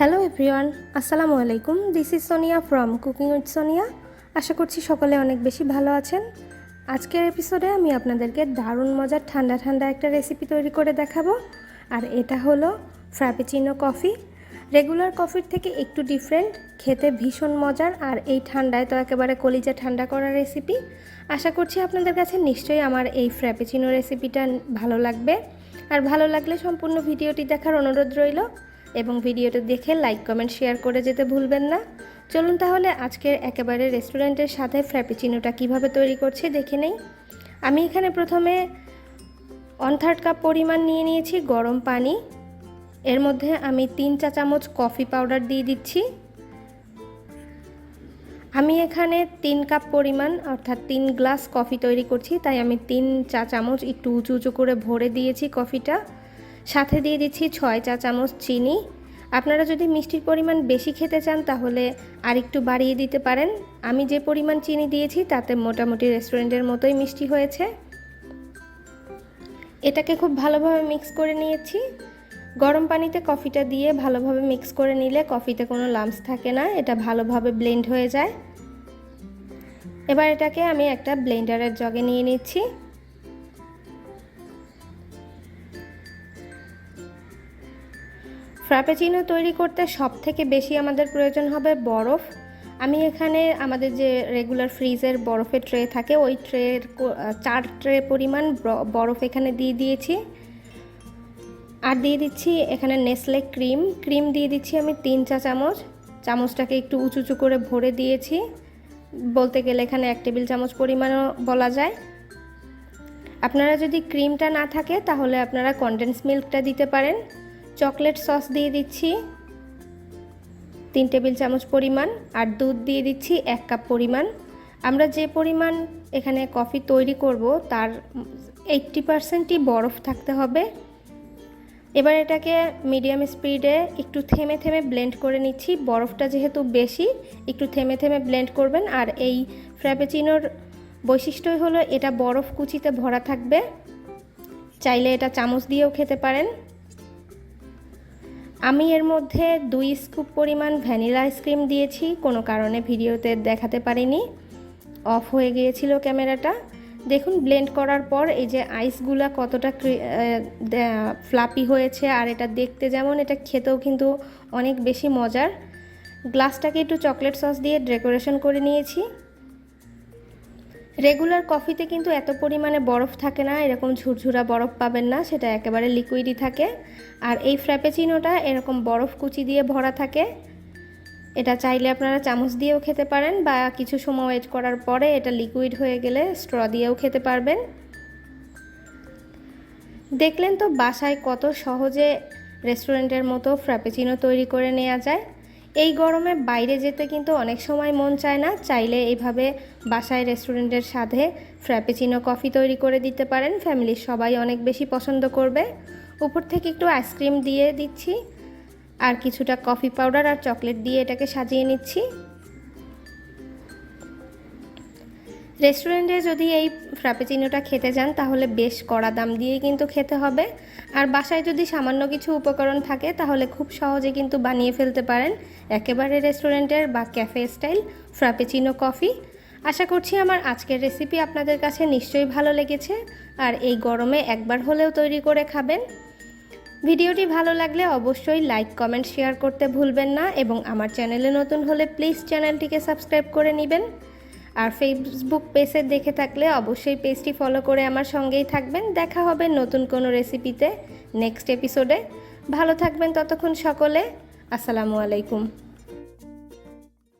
Hello everyone আসসালামু আলাইকুম this is Sonia from cooking with Sonia আশা করছি সকলে অনেক বেশি ভালো আছেন। আজকের এপিসোডে আমি আপনাদেরকে দারুণ মজার ঠান্ডা ঠান্ডা একটা রেসিপি তৈরি করে দেখাবো। আর এটা হলো ফ্র্যাপেচিনো কফি রেগুলার কফির থেকে একটু ডিফারেন্ট খেতে ভীষণ মজার, আর এই ঠান্ডায় তো একেবারে কলিজা ঠান্ডা করা রেসিপি আশা করছি আপনাদের কাছে নিশ্চয়ই আমার এই ফ্র্যাপেচিনো রেসিপিটা ভালো লাগবে। আর ভালো লাগলে সম্পূর্ণ ভিডিওটি দেখার অনুরোধ রইল। এবং ভিডিওটা দেখে লাইক, কমেন্ট, শেয়ার করে যেতে ভুলবেন না। চলুন তাহলে আজকের একেবারে রেস্টুরেন্টের সাথে ফ্র্যাপিচিনোটা কীভাবে তৈরি করছি দেখে নেই। আমি এখানে প্রথমে ওয়ান থার্ড কাপ পরিমাণ নিয়ে নিয়েছি গরম পানি। এর মধ্যে আমি তিন চা চামচ কফি পাউডার দিয়ে দিচ্ছি। আমি এখানে তিন কাপ পরিমাণ, অর্থাৎ তিন গ্লাস কফি তৈরি করছি, তাই আমি তিন চা চামচ একটু উঁচু উঁচু করে ভরে দিয়েছি কফিটা সাথে দিয়ে দিচ্ছি ছয় চা চামচ চিনি। আপনারা যদি মিষ্টির পরিমাণ বেশি খেতে চান তাহলে আর একটু বাড়িয়ে দিতে পারেন। আমি যে পরিমাণ চিনি দিয়েছি তাতে মোটামুটি রেস্টুরেন্টের মতোই মিষ্টি হয়েছে। এটাকে খুব ভালোভাবে মিক্স করে নিয়েছি। গরম পানিতে কফিটা দিয়ে ভালোভাবে মিক্স করে নিলে কফিতে কোনো লাম্পস থাকে না, এটা ভালোভাবে ব্লেন্ড হয়ে যায়। এবার এটাকে আমি একটা ব্লেন্ডারের জগে নিয়ে নিচ্ছি। ফ্রাপেচিনো তৈরি করতে সব থেকে বেশি আমাদের প্রয়োজন হবে বরফ। আমি এখানে আমাদের যে রেগুলার ফ্রিজের বরফের ট্রে থাকে, ওই ট্রের চার ট্রে পরিমাণ বরফ এখানে দিয়ে দিয়েছি। আর দিয়ে দিচ্ছি এখানে নেসলে ক্রিম ক্রিম দিয়ে দিচ্ছি আমি তিন চা চামচ। চামচটাকে একটু উঁচু উঁচু করে ভরে দিয়েছি। বলতে গেলে এখানে এক টেবিল চামচ পরিমাণও বলা যায়। আপনারা যদি ক্রিমটা না থাকে, তাহলে আপনারা কনডেন্স মিল্কটা দিতে পারেন। চকলেট সস দিয়ে দিচ্ছি। তিন টেবিল চামচ পরিমাণ আর দুধ দিয়ে দিচ্ছি এক কাপ পরিমাণ। আমরা যে পরিমাণ এখানে কফি তৈরি করব তার এইট্টি পারসেন্টই বরফ থাকতে হবে। এবার এটাকে মিডিয়াম স্পিডে একটু থেমে থেমে ব্লেন্ড করে নিচ্ছি। বরফটা যেহেতু বেশি, একটু থেমে থেমে ব্লেন্ড করবেন। আর এই ফ্র্যাপেচিনোর বৈশিষ্ট্যই হলো এটা বরফ কুচিতে ভরা থাকবে। চাইলে এটা চামচ দিয়েও খেতে পারেন। আমি এর মধ্যে দুই স্কুপ পরিমাণ ভ্যানিলা আইসক্রিম দিয়েছি, কোনো কারণে ভিডিওতে দেখাতে পারিনি। অফ হয়ে গিয়েছিল ক্যামেরাটা। দেখুন ব্লেন্ড করার পর এই যে আইসগুলা কতটা ফ্লাপি হয়েছে আর এটা দেখতে যেমন, এটা খেতেও কিন্তু অনেক বেশি মজার। গ্লাসটাকে একটু চকলেট সস দিয়ে ডেকোরেশন করে নিয়েছি। রেগুলার কফিতে কিন্তু এত পরিমাণে বরফ থাকে না, এরকম ঝুরঝুরা বরফ পাবেন না, সেটা একেবারে লিকুইডই থাকে। আর এই ফ্র্যাপেচিনোটা এরকম বরফ কুচি দিয়ে ভরা থাকে। এটা চাইলে আপনারা চামচ দিয়েও খেতে পারেন বা কিছু সময় ওয়েট করার পরে এটা লিকুইড হয়ে গেলে স্ট্র দিয়েও খেতে পারবেন। দেখলেন তো বাসায় কত সহজে রেস্টুরেন্টের মতো ফ্র্যাপেচিনো তৈরি করে নেওয়া যায়? এই গরমে বাইরে যেতে কিন্তু অনেক সময় মন চায় না। চাইলে এইভাবে বাসায় রেস্টুরেন্টের সাথে ফ্র্যাপেচিনো কফি তৈরি করে দিতে পারেন। ফ্যামিলির সবাই অনেক বেশি পছন্দ করবে। উপর থেকে একটু আইসক্রিম দিয়ে দিচ্ছি। আর কিছুটা কফি পাউডার আর চকলেট দিয়ে এটাকে সাজিয়ে নিচ্ছি। রেস্টুরেন্টে যদি এই ফ্রাপেচিনোটা খেতে যান, তাহলে বেশ কড়া দাম দিয়েই কিন্তু খেতে হবে। আর বাসায় যদি সামান্য কিছু উপকরণ থাকে, তাহলে খুব সহজে কিন্তু বানিয়ে ফেলতে পারেন। একেবারে রেস্টুরেন্টের বা ক্যাফে স্টাইল ফ্রাপেচিনো কফি। আশা করছি আমার আজকের রেসিপি আপনাদের কাছে নিশ্চয়ই ভালো লেগেছে। আর এই গরমে একবার হলেও তৈরি করে খাবেন। ভিডিওটি ভালো লাগলে অবশ্যই লাইক, কমেন্ট, শেয়ার করতে ভুলবেন না। এবং আমার চ্যানেলে নতুন হলে প্লিজ চ্যানেলটিকে সাবস্ক্রাইব করে নেবেন। আর ফেসবুক পেজে দেখে থাকলে অবশ্যই পেজটি ফলো করে আমার সঙ্গেই থাকবেন। দেখা হবে নতুন কোনো রেসিপিতে নেক্সট এপিসোডে ভালো থাকবেন ততক্ষণ সকলে। আসসালামু আলাইকুম।